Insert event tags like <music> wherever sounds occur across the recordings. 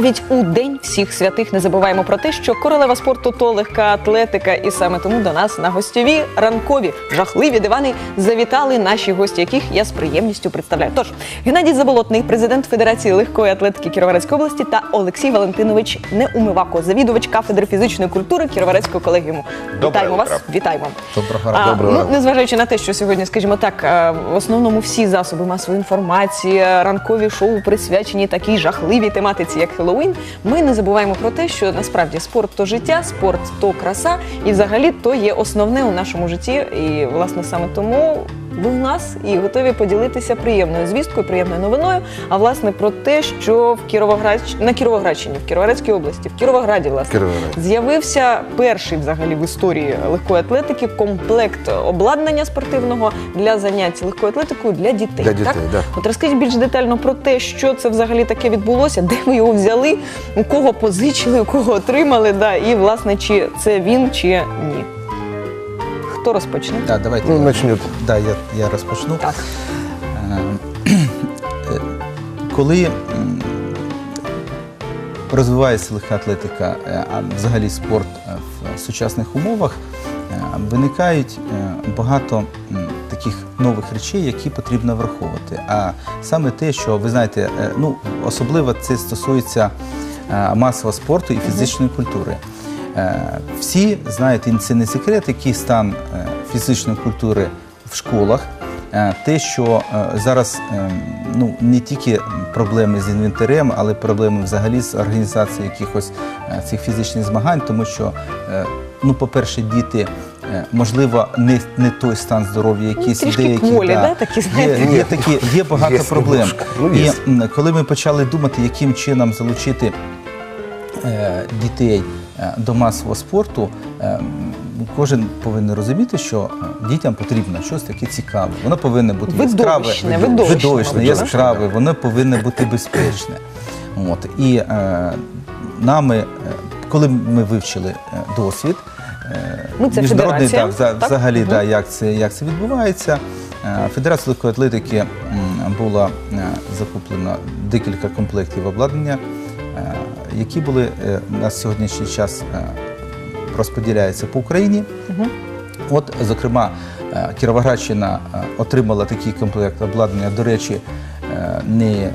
навіть у день всіх святих не забуваємо про те, що королева спорту то легка атлетика, і саме тому до нас на гостьові ранкові жахливі дивани завітали наші гості, яких я з приємністю представляю. Тож Геннадій Заболотний, президент Федерації легкої атлетики Кіровоградської області, та Олексій Валентинович Неумивако, завідувач кафедри фізичної культури Кіровоградського колегіуму. Вітаємо вас! Вітаємо! Доброго А. Доброго ну, незважаючи на те, що сьогодні, скажімо так, е, в основному всі засоби масової інформації, е, ранкові шоу присвячені такій жахливій тематиці, як Хеллоуін, ми не забуваємо про те, що насправді спорт то життя, спорт то краса, і взагалі то є основне у нашому житті. І власне саме тому. Ви у нас і готові поділитися приємною звісткою, приємною новиною. А власне про те, що в Кіровоград... на Кіровоградщині, в Кіровоградській області, в Кіровограді, власне, Кіровоград. З'явився перший взагалі в історії легкої атлетики комплект обладнання спортивного для занять легкою атлетикою для дітей. Для дітей, так? да. От розкажіть більш детально про те, що це взагалі таке відбулося, де ви його взяли, у кого позичили, у кого отримали, да, і власне чи це він, чи ні. Хто розпочне? Да, давайте Ну, я, начнет. да, я, я розпочну. Так. Е, е, <clears throat> Коли м, розвивається легка атлетика, е, а взагалі спорт е, в сучасних умовах, е, виникають е, багато м, таких нових речей, які потрібно враховувати. А саме те, що ви знаєте, е, ну особливо це стосується е, масового спорту і фізичної культури. Е, Всі знаєте, це не секрет, який стан е, фізичної культури в школах. Е, Те, що зараз ну, не тільки проблеми з інвентарем, але проблеми взагалі з організацією якихось цих фізичних змагань, тому що, ну, по-перше, діти, можливо, не, не той стан здоров'я, якийсь трішки деяких, кволі, да, такі, знаєте? є, є, такі, є багато Є проблем. Ну, І є. м, коли ми почали думати, яким чином залучити е, дітей до масового спорту, е, кожен повинен розуміти, що е, дітям потрібно щось таке цікаве. Воно повинне бути яскраве, Видовищне, яскраве, воно повинно бути безпечне. От. І е, нами, е, коли ми вивчили е, досвід, е, Ну, це міжнародний так, так? взагалі, Мгм. да, як це, як це відбувається. Е, Федерація легкої атлетики була е, закуплено декілька комплектів обладнання, е, які були е, на сьогоднішній час е, розподіляються по Україні. От, зокрема, е, Кіровоградщина е, отримала такий комплект обладнання. До речі, е, не, е,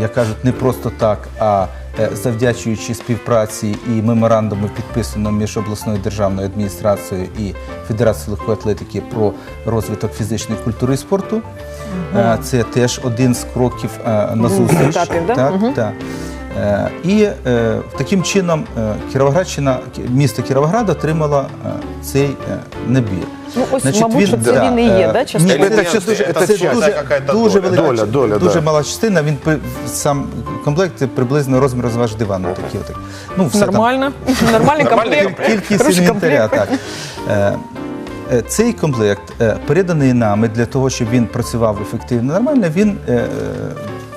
як кажуть, не просто так, а е, завдячуючи співпраці і меморандуму, підписаному між обласною державною адміністрацією і Федерацією легкої атлетики про розвиток фізичної культури і спорту. Е, Це теж один з кроків е, на зустріч. етапів, да? Так, Мгм. так. Е, І е, таким чином е, Кіровоградщина, місто Кіровоград отримало цей набір. Ну, ось, Значить, мабуть, він- що це да, він і є, да, ні, це, дуже, це це часть, дуже, дуже доля. велика, Доля, доля, дуже да. мала частина. Він сам комплект це приблизно розмір розваж дивану. Такі, отак. Ну, все там <laughs> Нормальний комплект. кількість інвентаря. Так. Цей комплект переданий нами для того, щоб він працював ефективно, нормально. Він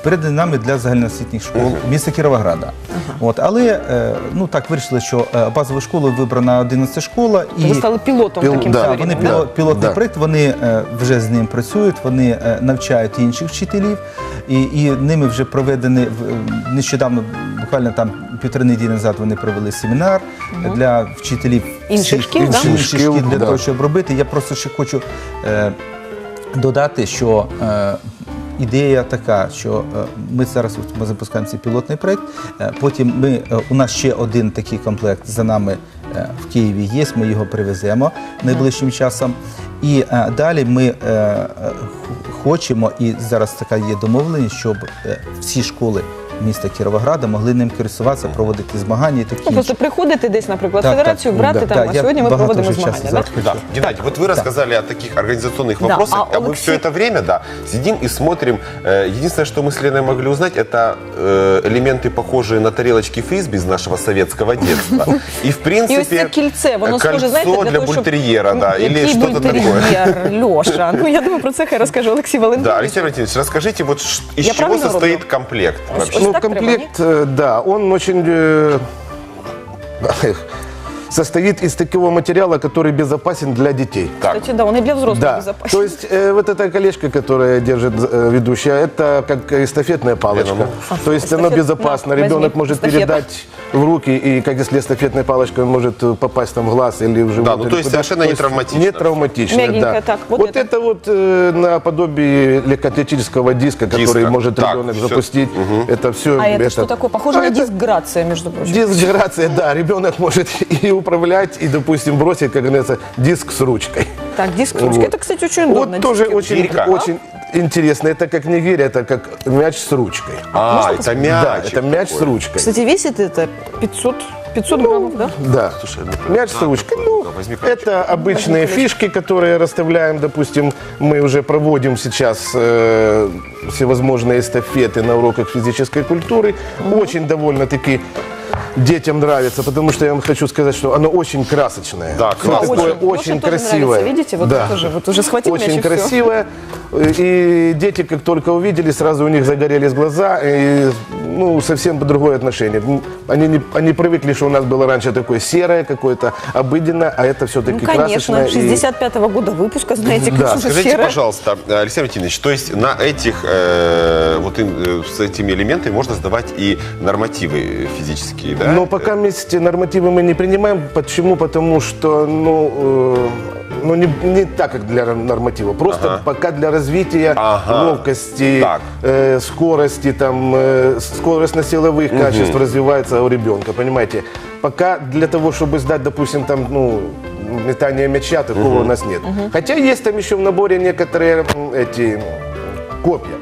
переданий нами для загальноосвітніх школ міста Кіровограда. От, але е, ну так вирішили, що е, базовою школою вибрана 11 школа і Ви стали пілотом Піл- таким да, своєрідним, вони да? піло- пілотний Да. проєкт, вони е, вже з ним працюють, вони е, навчають інших вчителів, і, і ними вже проведені в- е, нещодавно, буквально там півтори неділі назад вони провели семінар для вчителів Інших всіх- шкіл, да? інших Інших шкіл шкіл, для да. того, щоб робити. Я просто ще хочу е, додати, що е, ідея така, що е, ми зараз ми запускаємо цей пілотний проект. е, потім ми, е, у нас ще один такий комплект за нами в Києві є, ми його привеземо найближчим часом. І далі ми хочемо, і зараз така є домовленість, щоб всі школи міста Кіровограда могли ним користуватися, проводити змагання і такі. Ну, просто інші. приходити десь, наприклад, в Так, федерацію, так, брати да, там, да, а я сьогодні ми багато проводимо вже часу змагання. зараз Да? Да, Геннадий, вот вы рассказали о таких организационных Да, вопросах, а а, мы Алексей- все это время, да, сидим и смотрим. Э, Единственное, что мы с Леной могли узнать, это э, элементы, похожие на тарелочки фрисби из нашего советского детства. И, в І принципе, ось це кільце, воно кольцо схоже, знаєте, для, для того, щоб... бультерьера, да, Ну, или який что-то такое. бультер'єр, Льоша. Ну, я думаю, про це хай розкаже Олексій Да, Валентинович. Алексей Валентинович, расскажите, вот ш- из Я чего правильно состоит роблю? комплект вообще? Ось Ну, комплект, э, да, он очень... э, <laughs> состоит из такого материала, который безопасен для детей. Так, Кстати, да, он и для взрослых Да, безопасен. то есть э, вот эта колечко, которое держит э, ведущая, это как эстафетная палочка. Ну. То есть оно Эстафет- безопасно. на, Ребенок возьми, может эстафета. передать в руки, и как если эстафетной палочкой, он может попасть там в глаз или в живот. Да, ну, то есть куда. совершенно не травматично. Не травматично, Мягенько да. так, вот вот это. это, вот э, наподобие легкоатлетического диска, который может Так, ребенок всё. запустить. Это все. А это, что такое? Похоже на диск Грация, между прочим. Диск грация, да, ребенок может <laughs> и управлять, и, допустим, бросить, как говорится, диск с ручкой. Так, диск с ручкой. Вот. Это, кстати, очень удобно. Вот тоже очень, Гирька. очень интересно. Это как не гиря, это как мяч с ручкой. а, это мяч. да, это мяч с ручкой. Кстати, весит это 500, 500 граммов, да? Да. Слушай, ну, Мяч да, с ручкой. Ну, да, возьми колечко. это обычные фишки, которые расставляем, допустим, мы уже проводим сейчас э, всевозможные эстафеты на уроках физической культуры. Очень довольно-таки детям нравится, потому что я вам хочу сказать, что оно очень красочное. Да, классно. такое Очень. очень, красивое. нравится, видите, вот да. тоже, вот уже схватил Очень красивое. И дети, как только увидели, сразу у них загорелись глаза, и ну, совсем другое отношение. Они, не, они привыкли, что у нас было раньше такое серое, какое-то обыденное, а это все-таки Ну, конечно, красочное. и- 65-го года выпуска, знаете, Да. как уже Скажите, серое. пожалуйста, Алексей Валентинович, то есть на этих, э, вот им, э, с этими элементами можно сдавать и нормативы физические, да? Но пока вместе нормативы мы не принимаем. Почему? Потому что, ну, э, ну не, не так, как для норматива. Просто Ага. пока для развития Ага. ловкости, Так. э, скорости, там, э, скоростно-силовых качеств развивается у ребенка, понимаете? Пока для того, чтобы сдать, допустим, там, ну, метание мяча, такого у нас нет. Хотя есть там еще в наборе некоторые м, эти м, копья.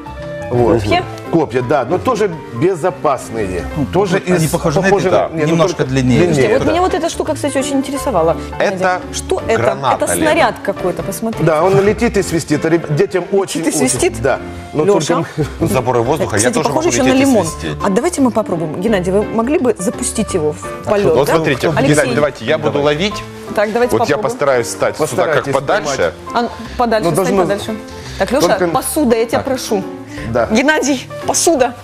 Вот. Копья? Копья, да, но тоже безопасные. тоже они из- похожи на эти, похожи да, не, ну, немножко только длиннее. Слушайте, вот да. меня вот эта штука, кстати, очень интересовала. Это что это? граната, это снаряд какой-то, посмотрите. Да, он летит и свистит. а Детям очень, и свистит? Да. Но Леша? только Ну, <laughs> заборы воздуха, Кстати, я тоже похоже еще на лимон. свистеть. А давайте мы попробуем. Геннадий, вы могли бы запустить его в полет? Вот да? смотрите, Алексей, Геннадий, давайте я буду ловить. Так, давайте Вот я попробуем. постараюсь стать сюда как подальше. А, ну, подальше, Ну, должно- подальше. Так, Леша, Только- посуда, я тебя прошу. Да. Геннадий, посуда.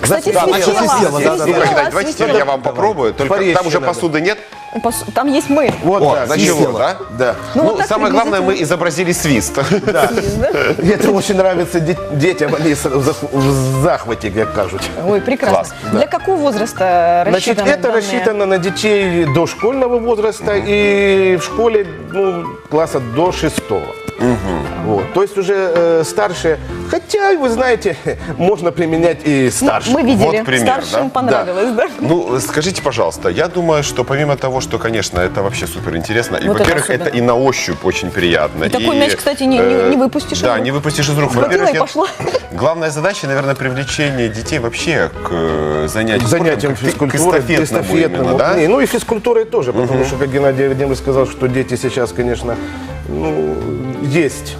Кстати, Да, значит, свистела, да, да, да. Геннадий, давайте теперь я вам попробую. Только Порезче там уже надо. посуды нет. Пос- Там есть мы. Вот О, так, начало, да? Да. Ну, Ну, вот самое главное, мы изобразили свист. <laughs> Да. Да? <laughs> Это очень нравится де- детям, они в зах- в захвате, как кажут. Ой, прекрасно. Класс, Для какого возраста Значит, рассчитано это данное? рассчитано на детей до школьного возраста и в школе ну, класса до шестого. Вот. То есть уже э, старше, хотя, вы знаете, <laughs> можно применять и старше. Мы видели, Вот пример, старшим да? понравилось, да? Ну, скажите, пожалуйста, я думаю, что помимо того, что, конечно, это вообще супер интересно, и, Вот это во-первых, это, особенно. и на ощупь очень приятно. И такой мяч, кстати, не- не- не выпустишь из Да, рук. не выпустишь из рук. Схватила Во-первых, и я- пошла. <laughs> Главная задача, наверное, привлечение детей вообще к э, занятию К занятиям спортом, к- физкультуры, к эстафетному эстафетному. именно, да? Не, ну и физкультурой тоже, потому что, как Геннадий Владимирович сказал, что дети сейчас, конечно, ну, есть,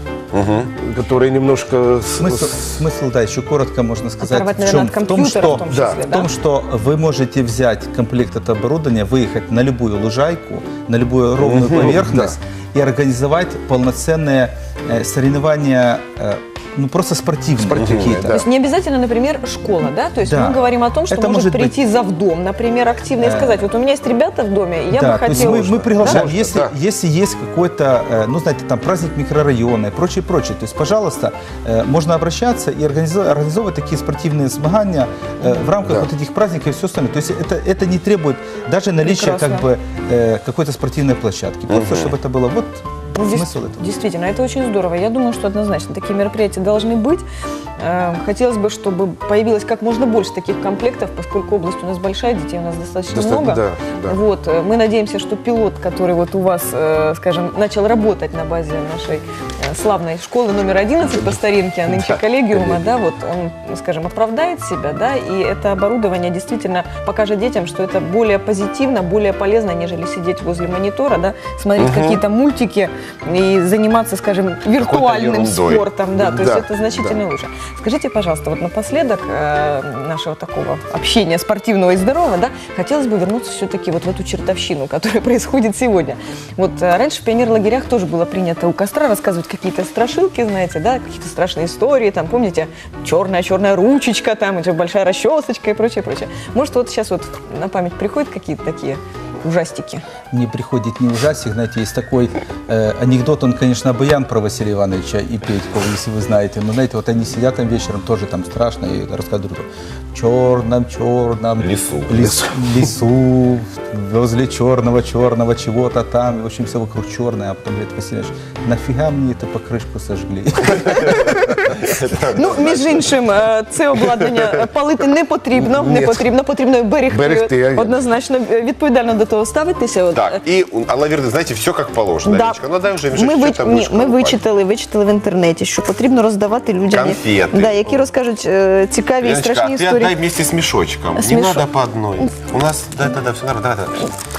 которые немножко... с- Смысл, с- смысл, да, еще коротко можно сказать. Оторвать, в, наверное, чем, от в том, компьютера что, в том да, числе, в том, что вы можете взять комплект этого оборудования, выехать на любую лужайку, на любую ровную поверхность и организовать полноценные э, соревнования, э, ну просто спортивные, Спортивные, какие-то. да. То есть не обязательно, например, школа, да? То есть Да. мы говорим о том, что Это может, может быть- прийти завдом, например, активно и Э, сказать, вот у меня есть ребята в доме, и я да, бы то есть хотела... мы, мы приглашаем, Можно, если, да. если есть какой-то, э, ну, знаете, там праздник микрорайона и прочее, прочее, то есть, пожалуйста, э, можно обращаться и организовать, организовывать такие спортивные смагания э, в рамках Да. вот этих праздников и все остальное. То есть это, это не требует даже наличия Прекрасно. как бы э, какой-то спортивной площадки. Просто чтобы это было вот Ну, дес- смысл этого. Действительно, это очень здорово. Я думаю, что однозначно такие мероприятия должны быть. Э, Хотелось бы, чтобы появилось как можно больше таких комплектов, поскольку область у нас большая, детей у нас достаточно Достаточно, много. да, да. Вот, э, мы надеемся, что пилот, который вот у вас, э, скажем, начал работать на базе нашей э, славной школы номер 11 по старинке, а <laughs> нынче коллегиума, да, вот он, ну, скажем, оправдает себя, да, и это оборудование действительно покажет детям, что это более позитивно, более полезно, нежели сидеть возле монитора, да, смотреть какие-то мультики и заниматься, скажем, виртуальным спортом, да, то есть Да, это значительно да. лучше. Скажите, пожалуйста, вот напоследок э, нашего такого общения спортивного и здорового, да, хотелось бы вернуться все-таки вот в эту чертовщину, которая <laughs> происходит сегодня. Вот э, раньше в пионерлагерях тоже было принято у костра рассказывать какие-то страшилки, знаете, да, какие-то страшные истории, там, помните, черная-черная ручечка, там, большая расчесочка и прочее, прочее. Может, вот сейчас вот на память приходят какие-то такие ужастики. мне приходит не ужастик, знаете, есть такой э, анекдот, он, конечно, Баян про Василия Ивановича и Петьку, если вы знаете, но, знаете, вот они сидят там вечером, тоже там страшно, и рассказывают, друг другу, в черном, черном Лесу. лес- лесу, возле черного, черного чего-то там, и, в общем, все вокруг черное, а потом говорит Василий Иванович, нафига мне эту покрышку сожгли? <laughs> <laughs> Ну, між іншим, е, це обладнання е, палити не потрібно, не Ні. потрібно, потрібно берегти. Берегти, а ні. Однозначно е, відповідально до того ставитися. От, Так, и, а лаверды, знаете, все как положено, Да. Анечка. Ну дай уже Ми, мешочек, ви... что там Ні, будешь ми колупать? вичитали, вичитали в інтернеті, що потрібно роздавати людям, Конфети. Да, які розкажуть е, цікаві і Леночка, страшні а ты історії. отдай вместе с мешочком. С Не мешок- надо по одной. У нас, да-да-да, все нормально. Да,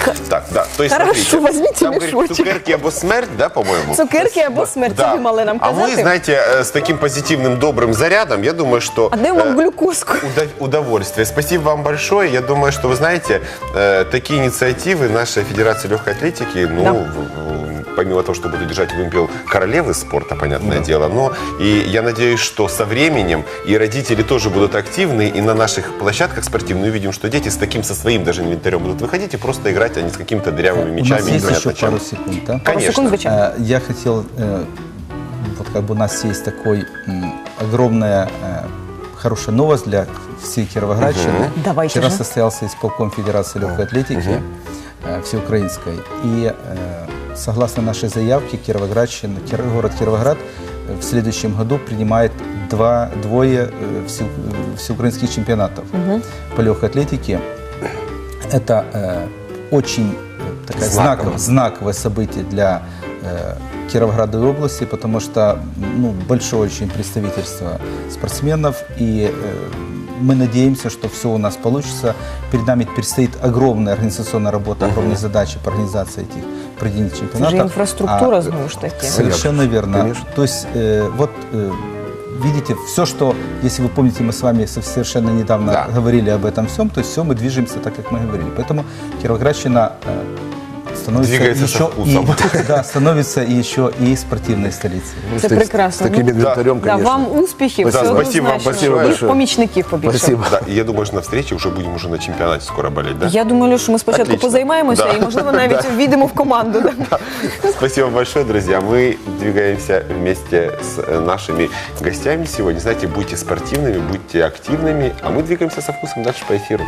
да. Так, да. То есть, Хорошо, смотрите, возьмите там говорит, мешочек. цукерки або смерть, да, по-моему? Цукерки або смерть, це Да. ви мали нам А казати. мы, знаете, э, с таким позитивным, добрым зарядом, я думаю, что... А де вам э, глюкозку? <laughs> Уда- удовольствие. Спасибо вам большое. Я думаю, что вы знаете, э, такие инициативы нашей Федерации легкой атлетики, ну, Да. в- в- помимо того, что будут держать вымпел королевы спорта, понятное дело, но и я надеюсь, что со временем и родители тоже будут активны, и на наших площадках спортивных мы видим, что дети с таким, со своим даже инвентарем будут выходить и просто играть, а не с какими-то дырявыми У мячами. нас есть еще пару секунд, да? Пару Конечно. секунд, звичайно. Э, Я хотел, э, вот как бы у нас есть такой огромная э, хорошая новость для всей Кировоградщины. Давайте Вчера же. состоялся исполком Федерации легкой атлетики э, всеукраинской. И э, согласно нашей заявке, Кировоградщина, Кир- город Кировоград в следующем году принимает два, двое все- всеукраинских чемпионатов по легкой атлетике. Это э, очень такая Знаково. знаковая, знаковое событие для э, Кировограда и области, потому что ну, большое очень представительство спортсменов, и э, мы надеемся, что все у нас получится. Перед нами предстоит огромная организационная работа, огромные задачи по организации этих проведения чемпионатов. ж інфраструктура А, знову ж таки. Совершенно верно. Конечно. То есть, э, вот э, видите, все, что, если вы помните, мы с вами со- совершенно недавно Да. говорили об этом всем, то есть все мы движемся так, как мы говорили. Поэтому Кировоградщина э, становится Двигается со еще вкусом. и, <laughs> да, становится еще и спортивной столицей. Це С так- прекрасно. С таким Ну, инвентарем, Да, конечно. вам успіхів, Да, все спасибо вам однозначно. большое. І большое. помічників побільше. Спасибо. Да, и я думаю, что на встрече уже будем уже на чемпионате скоро болеть, да? Я думаю, що ми спочатку Отлично. позаймаємося <laughs> Да. і, можливо, навіть війдемо в команду. да. Спасибо большое, друзья. Мы двигаемся вместе с э, нашими гостями сегодня. Знаете, будьте спортивными, будьте активными, а мы двигаемся со вкусом дальше по эфиру.